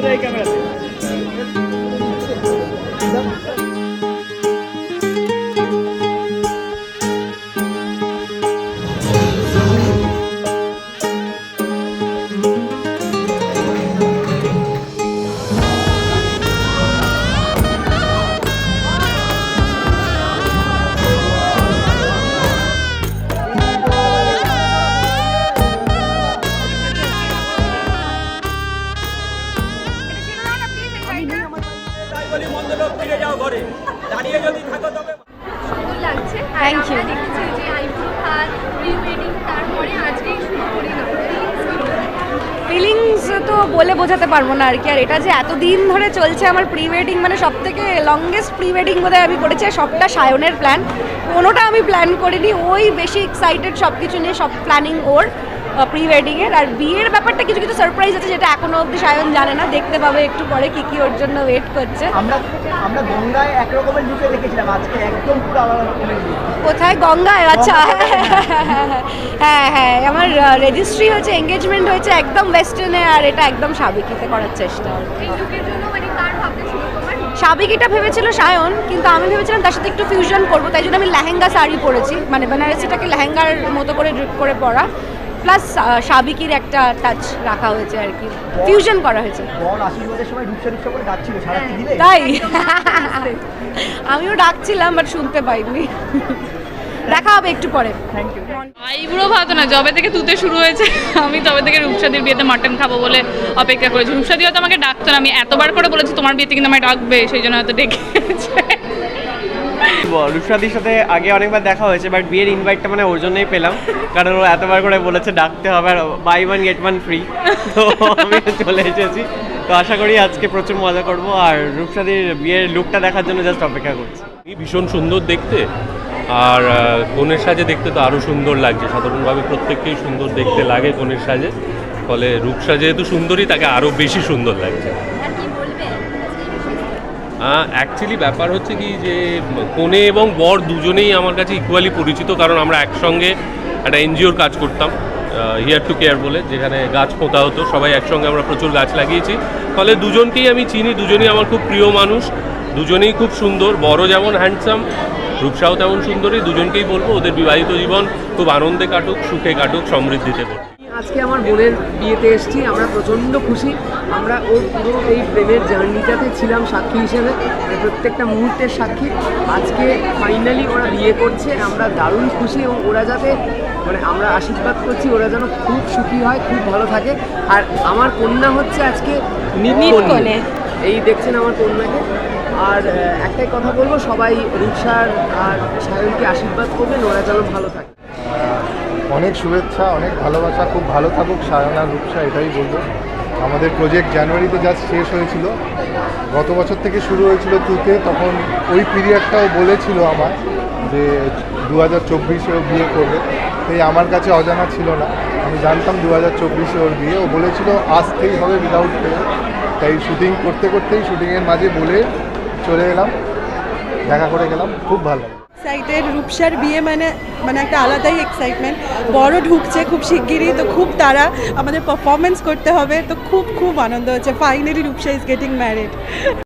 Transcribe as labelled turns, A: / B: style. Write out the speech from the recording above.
A: সোজা এই ক্যামেরাতে
B: ঘরে দাঁড়িয়ে যদি থাকো তবে
C: সুন্দর লাগছে। আর
D: Thank
C: দেখেছি যে আইব্রো ভাত প্রি ওয়েডিং তারপরে আজকেই শুরু করি না
D: ফিলিংস তো বলে বোঝাতে পারব না আর কি। আর এটা যে এতদিন ধরে চলছে আমার প্রি ওয়েডিং মানে সব থেকে লংগেস্ট প্রি ওয়েডিং বোধহয় আমি করেছি আর সবটা সায়নের প্ল্যান কোনোটা আমি প্ল্যান করিনি ওই বেশি এক্সাইটেড সব কিছু নিয়ে সব প্ল্যানিং ওর। প্রি ওয়েডিংয়ের আর বিয়ের ব্যাপারটা কিছু কিছু সারপ্রাইজ আছে যেটা এখনও অবধি সায়ন জানে না। দেখতে পাবে একটু পরে কি কি ওর জন্য ওয়েট করছে।
A: আমরা আমরা গঙ্গায় এক রকমের লুকে দেখেছিলাম। আজকে একদম পুরো আলাদা রকমের।
D: কোথায়? গঙ্গায়? আচ্ছা। হ্যাঁ হ্যাঁ। আমার রেজিস্ট্রি হয়েছে এঙ্গেজমেন্ট হয়েছে একদম ওয়েস্টার্নে আর এটা একদম সাবিকিতে করার চেষ্টা। আর কি।
C: এই লুকের জন্য মানে
D: সাবিকিটা ভেবেছিল সায়ন কিন্তু আমি ভেবেছিলাম তার সাথে একটু ফিউশন করব। তাই জন্য আমি লেহেঙ্গা শাড়ি পরেছি। মানে বেনারসিটাকে লেহেঙ্গার মতো করে ড্রিপ করে পরা। প্লাস সাবিকির একটা টাচ রাখা হয়েছে আর কি। ফিউশন করা হয়েছে।
A: দিলে
D: তাই। আমিও ডাকছিলাম বাট শুনতে পাইনি। দেখা হবে একটু পরে।
A: থ্যাংক ইউ
E: আইবুড়ো ভাত না জবে থেকে তুতে শুরু হয়েছে আমি তবে থেকে রূপসাদির বিয়েতে মাটন খাব বলে অপেক্ষা করেছি। রূপসাদি হয়তো আমাকে ডাকতো না আমি এতবার করে বলেছি তোমার বিয়েতে কিন্তু আমায় ডাকবে সেই জন্য হয়তো ডেকেছে।
F: রূপসাদির সাথে আগে অনেকবার দেখা হয়েছে বাট বিয়ের ইনভাইটটা মানে ওর জন্যই পেলাম। কারণ ও এতবার করে বলেছে, ডাকতে হবে আর buy one get one free তো আমি চলে এসেছি। তো আশা করি আজকে প্রচুর মজা করব, আর রূপসাদির বিয়ের লুকটা দেখার জন্য জাস্ট অপেক্ষা করছি।
G: ভীষণ সুন্দর দেখতে। আর কনের সাজে দেখতে তো আরও সুন্দর লাগছে। সাধারণভাবে প্রত্যেককেই সুন্দর দেখতে লাগে কনের সাজে। ফলে রূপসা যেহেতু সুন্দরী, তাকে আরও বেশি সুন্দর লাগছে
C: আর কি বলবে আজকে এই বিষয়ে?
G: অ্যাকচুয়ালি ব্যাপার হচ্ছে কি যে, কনে এবং বর দুজনেই আমার কাছে ইকুয়ালি পরিচিত, কারণ আমরা একসঙ্গে একটা এনজিওর কাজ করতাম হিয়ার টু কেয়ার বলে, যেখানে গাছ পোঁতা হতো, সবাই একসঙ্গে আমরা প্রচুর গাছ লাগিয়েছি। ফলে দুজনকেই আমি চিনি, দুজনেই আমার খুব প্রিয় মানুষ, দুজনেই খুব সুন্দর বড় যেমন হ্যান্ডসাম রূপসাও তেমন সুন্দরী, দুজনকেই বলব, ওদের বিবাহিত জীবন খুব আনন্দে কাটুক, সুখে কাটুক, সমৃদ্ধিতে কাটুক
H: আজকে আমার বোনের বিয়েতে এসেছি আমরা প্রচণ্ড খুশি। আমরা ওর পুরো এই প্রেমের জার্নিটাতে ছিলাম সাক্ষী হিসেবে মানে প্রত্যেকটা মুহূর্তের সাক্ষী। আজকে ফাইনালি ওরা বিয়ে করছে আমরা দারুণ খুশি এবং ওরা যাতে মানে আমরা আশীর্বাদ করছি ওরা যেন খুব সুখী হয় খুব ভালো থাকে। আর আমার কন্যা হচ্ছে আজকে।
D: নিতকনে
H: এই দেখছেন আমার কন্যাকে। আর একটাই কথা বলব সবাই রূপসার আর সায়নকে আশীর্বাদ করবেন ওরা যেন ভালো থাকে।
I: অনেক শুভেচ্ছা, অনেক ভালোবাসা, খুব ভালো থাকুক, সায়না, রূপসা, এটাই বলব। আমাদের প্রজেক্ট জানুয়ারিতে জাস্ট শেষ হয়েছিল। গত বছর থেকে শুরু হয়েছিল তুতে তখন ওই পিরিয়ডটাও বলেছিল আমার যে দু হাজার চব্বিশে ও বিয়ে করবে। তাই আমার কাছে অজানা ছিল না। আমি জানতাম দু হাজার চব্বিশে ওর বিয়ে। ও বলেছিল আসতেই হবে উইদাউট ফেল তাই শুটিং করতে করতেই শুটিংয়ের মাঝে বলে চলে এলাম। দেখা করে গেলাম। খুব ভালো।
J: এক্সাইটেড রূপসার বিয়ে মানে মানে একটা আলাদাই এক্সাইটমেন্ট বড় ঢুকছে খুব শিগগিরই, তো খুব তারা আমাদের পারফরমেন্স করতে হবে, তো খুব খুব আনন্দ হচ্ছে। Finally Rupsa is getting married